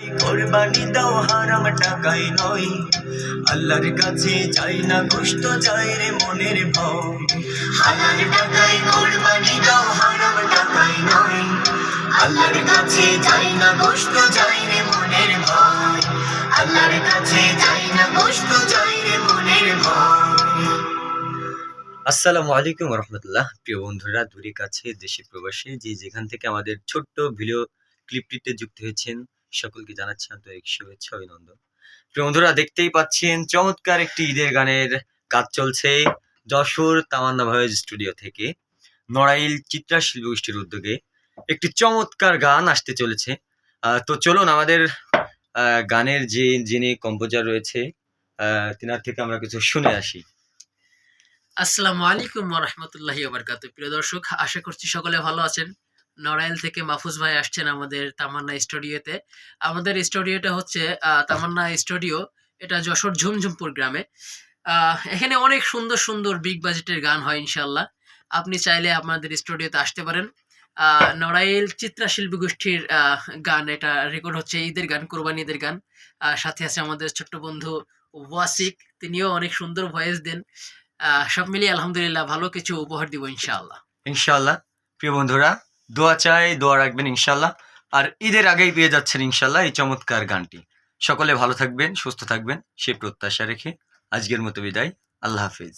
কোরবানি হারাম টাকাই নয়। আল্লাহর কাছে চাই না, কষ্ট চাই রে মনের ভয়। টাকাই কোরবানি দাও, হারাম টাকাই আল্লাহর কাছে চাই না রে মনের ভয়। আল্লাহর কাছে চাই না রে মনের ভয়। আসসালামু আলাইকুম রহমতুল্লাহ। প্রিয় বন্ধুরা, দূরে কাছে দেশে প্রবাসী যে যেখান থেকে আমাদের ছোট্ট ভিডিও ক্লিপটিতে যুক্ত হয়েছেন সকলকে জানাচ্ছি আন্তরিক শুভেচ্ছা, অভিনন্দন। প্রিয় বন্ধুরা, দেখতেই পাচ্ছেন, চমৎকার একটি ঈদের গানের কাজ চলছে যশোর তামান্না ভয়েস স্টুডিও থেকে, নড়াইল চিত্রা শিল্প গোষ্ঠীর উদ্যোগে। একটি চমৎকার গান আসতে চলেছে। তো চলুন আমাদের গানের যে যিনি কম্পোজার রয়েছে তিনার থেকে আমরা কিছু শুনে আসি। আসসালামু আলাইকুম রহমতুল্লাহি প্রিয় দর্শক, আশা করছি সকলে ভালো আছেন। নড়াইল থেকে মাহফুজ ভাই আসছেন আমাদের তামান্না স্টুডিওতে। আমাদের স্টুডিওটা হচ্ছে তামান্না স্টুডিও, এটা যশোর ঝুমঝুমপুর গ্রামে। এখানে অনেক সুন্দর সুন্দর বিগ বাজেটের গান হয় ইনশাল্লাহ আপনি চাইলে আমাদের স্টুডিওতে আসতে পারেন। নড়াইল চিত্রা শিল্পী গোষ্ঠীর গান, এটা রেকর্ড হচ্ছে ঈদের গান, কোরবানি ঈদের গান। সাথে আছে আমাদের ছোট্ট বন্ধু ওয়াসিক, তিনিও অনেক সুন্দর ভয়েস দেন। সব মিলিয়ে আলহামদুলিল্লাহ ভালো কিছু উপহার দিব ইনশাআল্লাহ। ইনশাল্লাহ প্রিয় বন্ধুরা দোয়া চাই, দোয়া রাখবেন ইনশাল্লাহ। আর ঈদের আগেই পেয়ে যাচ্ছেন ইনশাল্লাহ এই চমৎকার গানটি। সকলে ভালো থাকবেন, সুস্থ থাকবেন, সে প্রত্যাশা রেখে আজকের মতো বিদায়। আল্লাহ হাফিজ।